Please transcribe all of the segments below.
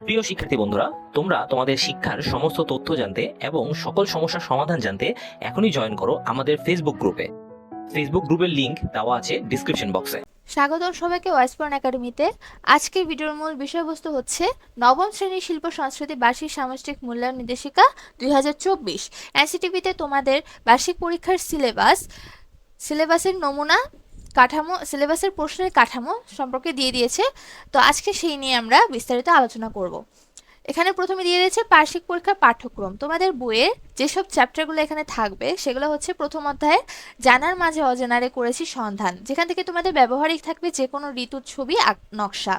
প্রিয় শিক্ষার্থী বন্ধুরা, তোমরা তোমাদের শিক্ষার সমস্ত তথ্য জানতে এবং সকল সমস্যার সমাধান জানতে এখনই জয়েন করো আমাদের ফেসবুক গ্রুপে ফেসবুক গ্রুপের লিংক দেওয়া আছে ডিসক্রিপশন বক্সে স্বাগত সবাইকে ওয়াইসপর্ন একাডেমিতে আজকের ভিডিওর মূল বিষয়বস্তু হচ্ছে নবম শ্রেণির শিল্প, সংস্কৃতি, বার্ষিক, সামষ্টিক মূল্যায়ন নির্দেশিকা দুই হাজার চব্বিশ। তোমাদের বার্ষিক পরীক্ষার সিলেবাস সিলেবাসের নমুনা কাঠামো সিলেবাসের প্রশ্নের কাঠামো সম্পর্কে দিয়ে দিয়েছে। তো আজকে সেই নিয়ে আমরা বিস্তারিত আলোচনা করব। এখানে প্রথমে দিয়ে দিয়েছে বার্ষিক পরীক্ষার পাঠ্যক্রম। তোমাদের বইয়ে যেসব চ্যাপ্টারগুলো এখানে থাকবে, সেগুলো হচ্ছে প্রথম অধ্যায়ে জানার মাঝে অজানারে করেছি সন্ধান, যেখান থেকে তোমাদের ব্যবহারিক থাকবে যে কোনো ঋতুর ছবি নকশা।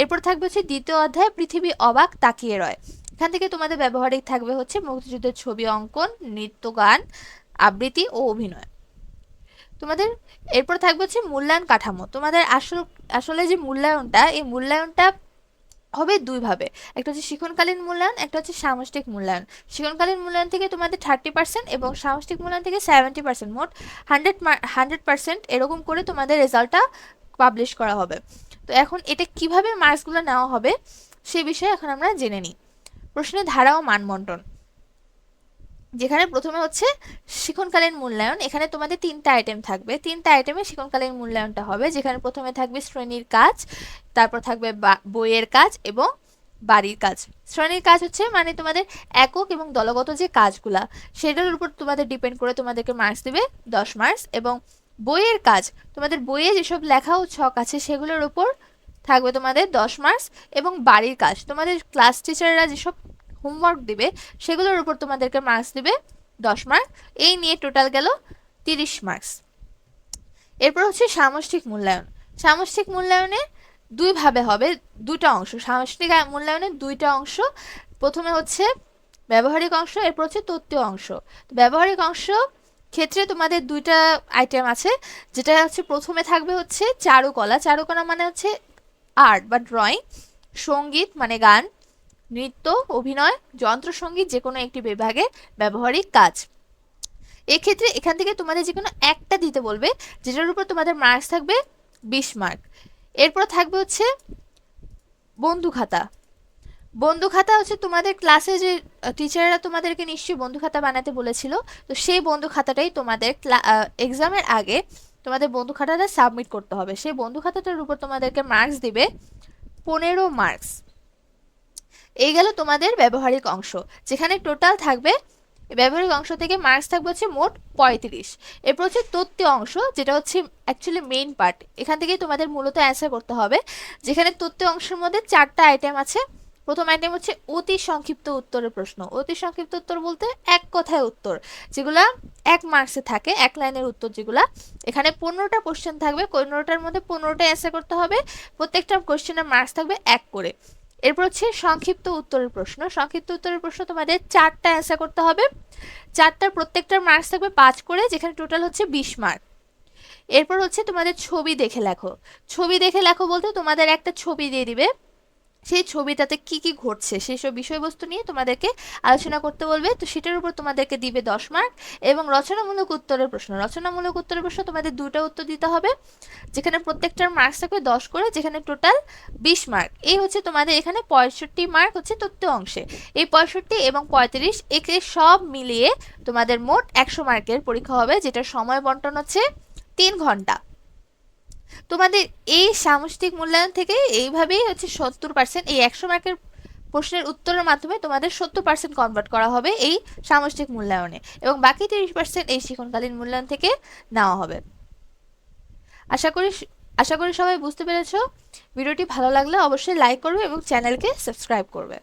এরপর থাকবে হচ্ছে দ্বিতীয় অধ্যায়, পৃথিবী অবাক তাকিয়ে রয়। এখান থেকে তোমাদের ব্যবহারিক থাকবে হচ্ছে মুক্তিযুদ্ধের ছবি অঙ্কন, নৃত্য, গান, আবৃত্তি ও অভিনয়। তোমাদের, এরপর থাকবে হচ্ছে মূল্যায়ন কাঠামো। তোমাদের আসল, আসলে যে মূল্যায়নটা, এই মূল্যায়নটা হবে দুইভাবে। একটা হচ্ছে শিক্ষণকালীন মূল্যায়ন, একটা হচ্ছে সামষ্টিক মূল্যায়ন। শিক্ষণকালীন মূল্যায়ন থেকে তোমাদের থার্টি পার্সেন্ট এবং সামষ্টিক মূল্যায়ন থেকে সেভেন্টি পার্সেন্ট। মোট হান্ড্রেড হান্ড্রেড পার্সেন্ট এরকম করে তোমাদের রেজাল্টটা পাবলিশ করা হবে। তো এখন এটা কীভাবে মার্কসগুলো নেওয়া হবে, সে বিষয়ে এখন আমরা জেনে নিই। প্রশ্নের ধারা ও মানবন্টন। যেখানে প্রথমে হচ্ছে শিক্ষণকালীন মূল্যায়ন, এখানে তোমাদের তিনটা আইটেম থাকবে। তিনটা আইটেমে শিক্ষণকালীন মূল্যায়নটা হবে, যেখানে প্রথমে থাকবে শ্রেণির কাজ, তারপর থাকবে বইয়ের কাজ এবং বাড়ির কাজ। শ্রেণির কাজ হচ্ছে মানে তোমাদের একক এবং দলগত যে কাজগুলা, সেটার উপর তোমাদের ডিপেন্ড করে তোমাদেরকে মার্কস দেবে দশ মার্কস এবং বইয়ের কাজ, তোমাদের বইয়ে যেসব লেখা ও ছক আছে সেগুলোর উপর থাকবে তোমাদের দশ মার্কস এবং বাড়ির কাজ। তোমাদের ক্লাস টিচাররা যেসব হোমওয়ার্ক দিবে, সেগুলোর উপর তোমাদেরকে মার্কস দিবে দশ মার্ক এই নিয়ে টোটাল গেল তিরিশ মার্কস এরপর হচ্ছে সামষ্টিক মূল্যায়ন। সামষ্টিক মূল্যায়নে দুইভাবে হবে দুটা অংশ। সামষ্টিক মূল্যায়নের দুইটা অংশ। প্রথমে হচ্ছে ব্যবহারিক অংশ, এরপর হচ্ছে তত্ত্বীয় অংশ। ব্যবহারিক অংশ ক্ষেত্রে তোমাদের দুইটা আইটেম আছে, যেটা হচ্ছে প্রথমে থাকবে হচ্ছে চারুকলা। চারুকলা মানে হচ্ছে আর্ট বা ড্রয়িং সংগীত মানে গান। নৃত্য, অভিনয় যন্ত্রসঙ্গীত যে কোনো একটি বিভাগে ব্যবহারিক কাজ। এক্ষেত্রে এখান থেকে তোমাদের যে কোনো একটা দিতে বলবে, যেটার উপর তোমাদের মার্কস থাকবে বিশ মার্ক এরপর থাকবে হচ্ছে বন্ধু খাতা। বন্ধু খাতা হচ্ছে তোমাদের ক্লাসে যে টিচাররা তোমাদেরকে নিশ্চয়ই বন্ধু খাতা বানাতে বলেছিল, তো সেই বন্ধু খাতাটাই তোমাদের এক্সামের আগে তোমাদের বন্ধু খাতাটা সাবমিট করতে হবে। সেই বন্ধু খাতাটার উপর তোমাদেরকে মার্কস দিবে পনেরো মার্কস এই গেল তোমাদের ব্যবহারিক অংশ, যেখানে টোটাল থাকবে, ব্যবহারিক অংশ থেকে মার্কস থাকবে হচ্ছে মোট পঁয়ত্রিশ। এরপর হচ্ছে তত্ত্বীয় অংশ, যেটা হচ্ছে অ্যাকচুয়ালি মেইন পার্ট এখান থেকেই তোমাদের মূলত অ্যান্সার করতে হবে। যেখানে তত্ত্বীয় অংশের মধ্যে চারটা আইটেম আছে, প্রথম আইটেম হচ্ছে অতি সংক্ষিপ্ত উত্তরের প্রশ্ন। অতি সংক্ষিপ্ত উত্তর বলতে এক কথায় উত্তর, যেগুলা এক মার্কসে থাকে, এক লাইনের উত্তর যেগুলা। এখানে পনেরোটা কোশ্চেন থাকবে, পনেরোটার মধ্যে পনেরোটা অ্যান্সার করতে হবে, প্রত্যেকটা কোশ্চেনের মার্কস থাকবে এক করে। এরপর হচ্ছে সংক্ষিপ্ত উত্তরের প্রশ্ন। সংক্ষিপ্ত উত্তরের প্রশ্ন তোমাদের চারটা অ্যান্সার করতে হবে। চারটার প্রত্যেকটার মার্কস থাকবে পাঁচ করে, যেখানে টোটাল হচ্ছে বিশ মার্ক এরপর হচ্ছে তোমাদের ছবি দেখে লেখো। ছবি দেখে লেখো বলতে তোমাদের একটা ছবি দিয়ে দিবে। সেই ছবিটাতে কি কি ঘটছে সেই সব বিষয়বস্তু নিয়ে তোমাদেরকে আলোচনা করতে বলবে। তো সেটার উপর তোমাদেরকে দিবে দশ মার্ক এবং রচনামূলক উত্তরের প্রশ্ন। রচনামূলক উত্তরের প্রশ্ন তোমাদের দুটো উত্তর দিতে হবে, যেখানে প্রত্যেকটার মার্কস থাকবে দশ করে, যেখানে টোটাল বিশ মার্ক এই হচ্ছে তোমাদের এখানে পঁয়ষট্টি মার্ক হচ্ছে তথ্য অংশে। এই পঁয়ষট্টি এবং পঁয়ত্রিশ একে সব মিলিয়ে তোমাদের মোট একশো মার্কের পরীক্ষা হবে, যেটার সময় বন্টন হচ্ছে তিন ঘণ্টা। তোমাদের এই সামষ্টিক মূল্যায়ন থেকে এইভাবেই হচ্ছে সত্তর পার্সেন্ট এই একশো মার্কের প্রশ্নের উত্তরের মাধ্যমে তোমাদের সত্তর পার্সেন্ট কনভার্ট করা হবে এই সামষ্টিক মূল্যায়নে এবং বাকি তিরিশ পার্সেন্ট এই শিক্ষণকালীন মূল্যায়ন থেকে নেওয়া হবে। আশা করি আশা করি সবাই বুঝতে পেরেছ। ভিডিওটি ভালো লাগলে অবশ্যই লাইক করবে এবং চ্যানেলকে সাবস্ক্রাইব করবে।